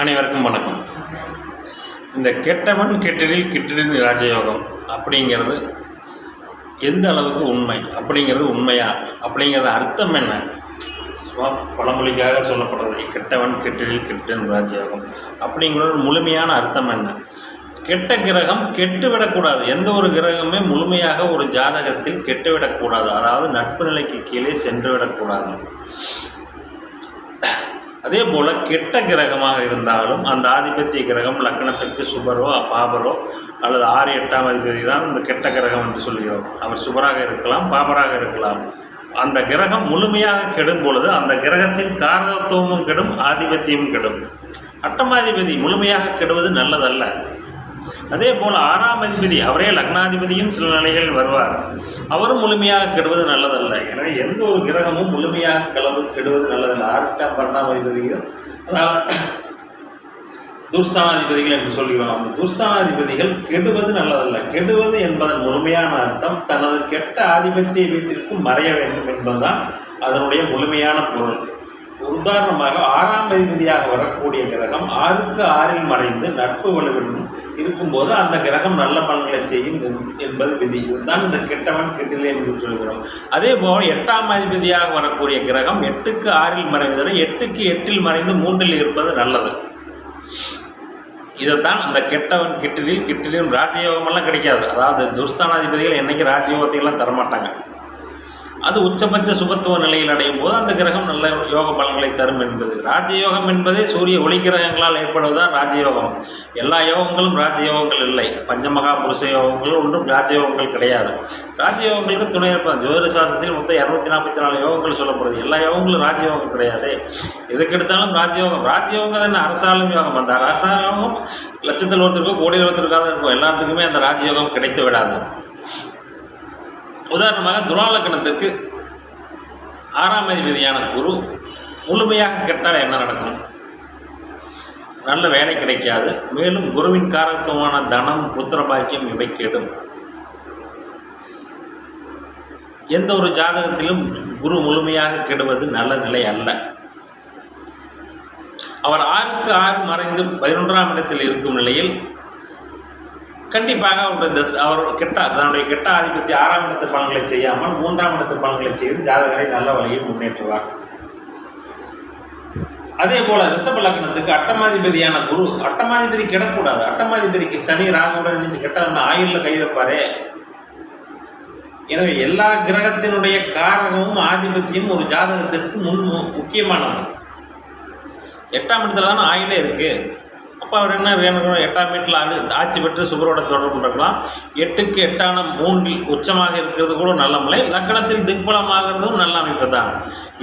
அனைவருக்கும் வணக்கம். இந்த கெட்டவன் கெட்டதில் கிட்டிடில் ராஜயோகம் அப்படிங்கிறது எந்த அளவுக்கு உண்மை? அப்படிங்கிறது உண்மையா? அப்படிங்கிறது அர்த்தம் என்ன? சும்மா பழமொழிக்காக சொல்லப்படுறது கெட்டவன் கெட்டதில் கிட்டிடில் ராஜயோகம் அப்படிங்கிறது முழுமையான அர்த்தம் என்ன? கெட்ட கிரகம் கெட்டுவிடக்கூடாது. எந்த ஒரு கிரகமே முழுமையாக ஒரு ஜாதகத்தில் கெட்டுவிடக்கூடாது. அதாவது நட்பு நிலைக்கு கீழே சென்று விடக்கூடாது அதே போல் கெட்ட கிரகமாக இருந்தாலும் அந்த ஆதிபத்திய கிரகம் லக்னத்துக்கு சுபரோ பாபரோ அல்லது ஆறு எட்டாம் அதிபதி தான் இந்த கெட்ட கிரகம் என்று சொல்கிறோம். அவர் சுபராக இருக்கலாம் பாபராக இருக்கலாம். அந்த கிரகம் முழுமையாக கெடும் பொழுது அந்த கிரகத்தின் காரகத்துவமும் கெடும் ஆதிபத்தியமும் கெடும். அட்டமாதிபதி முழுமையாக கெடுவது நல்லதல்ல. அதே போல் ஆறாம் அதிபதி அவரே லக்னாதிபதியும் சில நிலைகளில் வருவார். அவரும் முழுமையாக கெடுவது நல்லதல்ல. எனவே எந்த ஒரு கிரகமும் முழுமையாக கிளம்பு கெடுவது நல்லதல்ல. ஆறாம் பன்னெண்டாம் அதிபதிகள் அதாவது துஸ்தானாதிபதிகள் என்று சொல்கிறோம். அந்த துஸ்தானாதிபதிகள் கெடுவது நல்லதல்ல. கெடுவது என்பதன் முழுமையான அர்த்தம் தனது கெட்ட ஆதிபத்திய வீட்டிற்கு மறைய வேண்டும் என்பதுதான் அதனுடைய முழுமையான பொருள். உதாரணமாக ஆறாம் அதிபதியாக வரக்கூடிய கிரகம் ஆறுக்கு ஆறில் மறைந்து நட்பு வலுவிலும் இருக்கும்போது அந்த கிரகம் நல்ல பலன்களை செய்யும் என்பது விதி. இதுதான் இந்த கெட்டவன் கெட்டிலே என்று சொல்கிறோம். அதே போல் எட்டாம் அதிபதியாக வரக்கூடிய கிரகம் எட்டுக்கு ஆறில் மறைவதை எட்டுக்கு எட்டில் மறைந்து மூன்றில் இருப்பது நல்லது. இதைத்தான் அந்த கெட்டவன் கிட்டிலில் கிட்டிலும் ராஜயோகமெல்லாம் கிடைக்காது. அதாவது துர்ஸ்தானாதிபதிகள் என்றைக்கு ராஜயோகத்தையெல்லாம் தரமாட்டாங்க. அது உச்சபட்ச சுபத்துவ நிலையில் அடையும் போது அந்த கிரகம் நல்ல யோக பலன்களை தரும் என்பது. ராஜயோகம் என்பதே சூரிய ஒளி கிரகங்களால் ஏற்படுவதுதான் ராஜயோகம். எல்லா யோகங்களும் ராஜயோகங்கள் இல்லை. பஞ்சமகா புருஷ யோகங்கள் ஒன்றும் ராஜயோகங்கள் கிடையாது. ராஜயோகங்களுக்கு துணை இருப்பாங்க ஜோதிட சாஸ்திரத்தில் மொத்தம் இரநூத்தி நாற்பத்தி நாலு யோகங்கள் சொல்லப்படுது. எல்லா யோகங்களும் ராஜயோகம் கிடையாது. எதுக்கு எடுத்தாலும் ராஜயோகம். ராஜயோகம் தானே அரசாலும் யோகம். அந்த அரசாங்கமும் லட்சத்தில் ஒருத்தருக்கும் கோடி ஒருத்தருக்காக இருக்கும். எல்லாத்துக்குமே அந்த ராஜயோகம் கிடைத்து விடாது. உதாரணமாக துராலக்கணத்துக்கு ஆறாம் அதிபதியான குரு முழுமையாக கெட்டால் என்ன நடக்கும்? நல்ல வேலை கிடைக்காது. மேலும் குருவின் காரத்துவமான தனம் புத்திர பாக்கியம் இவை கெடும். எந்த ஒரு ஜாதகத்திலும் குரு முழுமையாக கெடுவது நல்ல நிலை அல்ல. அவர் ஆறுக்கு ஆறு மறைந்து பதினொன்றாம் இடத்தில் இருக்கும் நிலையில் கண்டிப்பாக அவருடைய தஸ் அவர் கெட்ட தன்னுடைய கெட்ட ஆதிபத்திய ஆறாம் இடத்து பலன்களை செய்யாமல் மூன்றாம் இடத்து பலன்களை செய்து ஜாதகரை நல்ல வழியில் முன்னேற்றுவார். அதே போல ரிஷப லக்னத்துக்கு அட்டமாதிபதியான குரு அட்டமாதிபதி கிடக்கூடாது. அட்டமாதிபதிக்கு சனி ராகுடன் நினைச்சு கெட்டால் ஆயுளில் கை வைப்பாரே. எனவே எல்லா கிரகத்தினுடைய காரகமும் ஆதிபத்தியம் ஒரு ஜாதகத்திற்கு முன் மு- முக்கியமானது. எட்டாம் இடத்துல தானே ஆயுளே இருக்கு. அப்போ அவர் என்ன வேணும் எட்டாம் வீட்டில் ஆடு ஆட்சி பெற்று சுபரோட தொடர்பு இருக்கலாம் எட்டுக்கு எட்டான மூன்றில் உச்சமாக இருக்கிறது கூட நல்ல முறை. லக்கணத்தில் திக்பலமாகிறதும் நல்ல அமைப்பு தான்.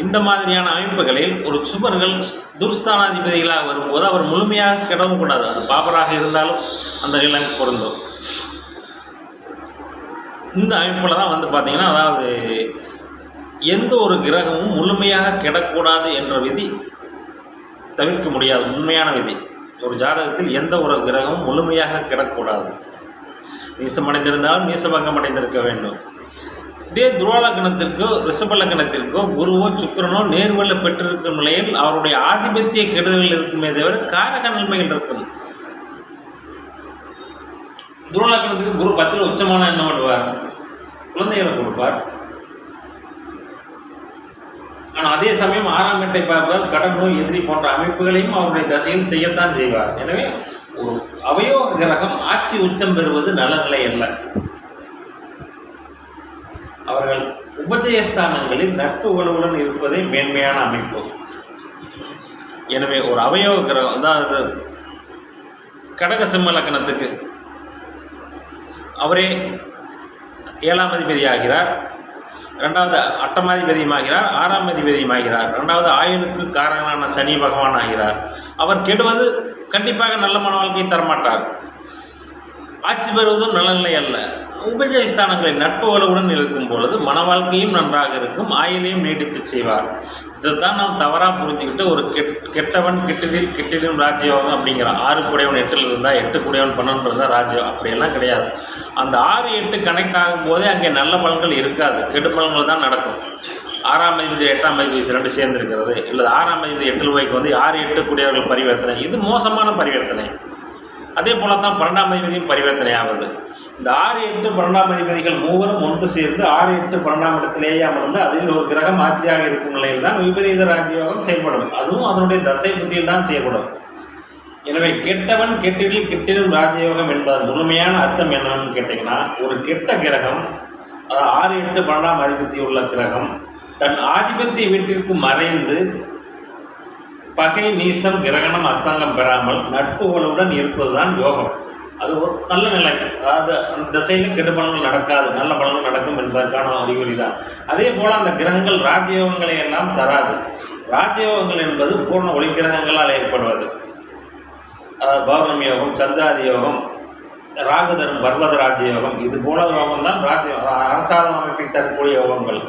இந்த மாதிரியான அமைப்புகளில் ஒரு சுபர்கள் துர்ஸ்தானாதிபதிகளாக வரும்போது அவர் முழுமையாக கிடவும் கூடாது. அது பாபராக இருந்தாலும் அந்த நிலைமை பொருந்தும். இந்த அமைப்பில் தான் வந்து பார்த்தீங்கன்னா அதாவது எந்த ஒரு கிரகமும் முழுமையாக கெடக்கூடாது என்ற விதி தவிர்க்க முடியாது உண்மையான விதி. ஒரு ஜாதகத்தில் எந்த ஒரு கிரகமும் முழுமையாக கிடக்கூடாது. நீசமடைந்திருந்தாலும் நீசபங்கம் அடைந்திருக்க வேண்டும். இதே துருவலக்கணத்திற்கோ ரிஷபலக்கணத்திற்கோ குருவோ சுக்கிரனோ நேர்வல்ல பெற்றிருக்கும் நிலையில் அவருடைய ஆதிபத்திய கெடுதல்கள் இருக்குமே தவிர காரக நன்மைகள் இருக்கும் துருவலக்கணத்துக்கு குரு பத்தில் உச்சமான என்ன பண்ணுவார். குழந்தைகளை கொடுப்பார். ஆனால் அதே சமயம் ஆறாம் வீட்டை பார்த்தால் கடன் நோய் எதிரி போன்ற அமைப்புகளையும் அவருடைய தசையில் செய்யத்தான் செய்வார். எனவே ஒரு அவயோக கிரகம் ஆட்சி உச்சம் பெறுவது நல்ல நிலை அல்ல. அவர்கள் உபஜயஸ்தானங்களில் நட்பு உறவுடன் இருப்பதே மேன்மையான அமைப்பு. எனவே ஒரு அவயோக கிரகம் அதாவது கடக சிம்ம லக்கணத்துக்கு அவரே ஏழாம் அதிபதி ஆகிறார் ரெண்டாவது அட்டமாதிபதியுமாகிறார் ஆறாம் அதிபதியுமாகிறார் ரெண்டாவது ஆயுளுக்கு காரகனான சனி பகவான் ஆகிறார். அவர் கெடுவது கண்டிப்பாக நல்ல மன வாழ்க்கையை தரமாட்டார். ஆட்சி பெறுவதும் நல்ல அல்ல. உபஜயஸ்தானங்களில் நட்பு வலுவுடன் இருக்கும் பொழுது மன வாழ்க்கையும் நன்றாக இருக்கும் ஆயுளையும் நீடித்து செய்வார். இதைத்தான் நாம் தவறாக புரிஞ்சுக்கிட்டு ஒரு கெட் கெட்டவன் கிட்டதில் கிட்டதிலும் ராஜ்யோகம் அப்படிங்கிறான் ஆறு கூடையவன் எட்டில் இருந்தால் எட்டு கூடையவன் பன்னெண்டு இருந்தால் ராஜ்யம். அப்படியெல்லாம் கிடையாது. அந்த ஆறு எட்டு கனெக்ட் ஆகும்போதே அங்கே நல்ல பலன்கள் இருக்காது. கெட்டு பலன்கள் தான் நடக்கும். ஆறாம் அதிபதி எட்டாம் அதிபதி ரெண்டு சேர்ந்துருக்கிறது. இல்லை ஆறாம் அதிபதி எட்டு ரூபாய்க்கு வந்து ஆறு எட்டு கூடியவர்கள் பரிவர்த்தனை? இது மோசமான பரிவர்த்தனை. அதே போல தான் பன்னெண்டாம் அதிபதியும் பரிவர்த்தனை ஆகுது. இந்த ஆறு எட்டு பன்னெண்டாம் அதிபதிகள் மூவரும் ஒன்று சேர்ந்து ஆறு எட்டு பன்னெண்டாம் இடத்திலேயே அமர்ந்து அதில் ஒரு கிரகம் ஆட்சியாக இருக்கும் நிலையில் தான் விபரீத ராஜயோகம் செயல்படும். அதுவும் அதனுடைய தசை புத்தியில் தான் செயல்படும் எனவே கெட்டவன் கெட்டிடில் கெட்டிடும் ராஜயோகம் என்பதன் முழுமையான அர்த்தம் என்னன்னு கேட்டிங்கன்னா ஒரு கெட்ட கிரகம் அதாவது ஆறு எட்டு பன்னெண்டாம் அதிபத்தி உள்ள கிரகம் தன் ஆதிபத்திய வீட்டிற்கு மறைந்து பகை நீசம் கிரகணம் அஸ்தங்கம் பெறாமல் நட்புகளுடன் இருப்பதுதான் யோகம். அது ஒரு நல்ல நிலை. அதாவது அந்த திசையில் கெடு பலன்கள் நடக்காது நல்ல பலன்கள் நடக்கும் என்பதற்கான அறிகுறி தான் அதே போல் அந்த கிரகங்கள் ராஜயோகங்களை எல்லாம் தராது. ராஜயோகங்கள் என்பது பூர்ண ஒளி கிரகங்களால் ஏற்படுவது. அதாவது பௌர்ணமி யோகம் சந்திராதி யோகம் ராகுதரும் பர்வத ராஜயோகம் இது போல யோகம் தான் ராஜயோகம் அரசாங்கம் அமைப்பில் தரக்கூடிய யோகங்கள்.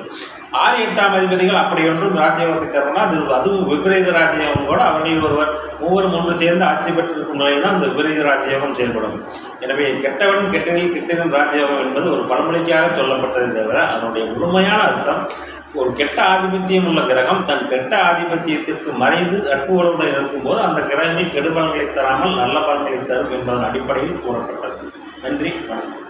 ஆறு எட்டாம் அதிபதிகள் அப்படி ஒன்றும் ராஜயோகத்தை தரணும்னா அது அதுவும் விபரீத ராஜயோகம் கூட அவர்களில் ஒருவர் ஒவ்வொரு ஒன்று சேர்ந்து ஆட்சி பெற்றிருக்கும் நிலையில் தான் அந்த விபரீத ராஜயோகம் செயல்படும். எனவே கெட்டவன் கெட்டதில் கெட்டதும் ராஜயோகம் என்பது ஒரு பழமொழிக்காக சொல்லப்பட்டதை தவிர அதனுடைய முழுமையான அர்த்தம் ஒரு கெட்ட ஆதிபத்தியம் உள்ள கிரகம் தன் கெட்ட ஆதிபத்தியத்திற்கு மறைந்து நட்புகளுடன் இருக்கும்போது அந்த கிரகங்கள் கெடுபலன்களை தராமல் நல்ல பலன்களை தரும் என்பதன் அடிப்படையில் கூறப்பட்டது. நன்றி வணக்கம்.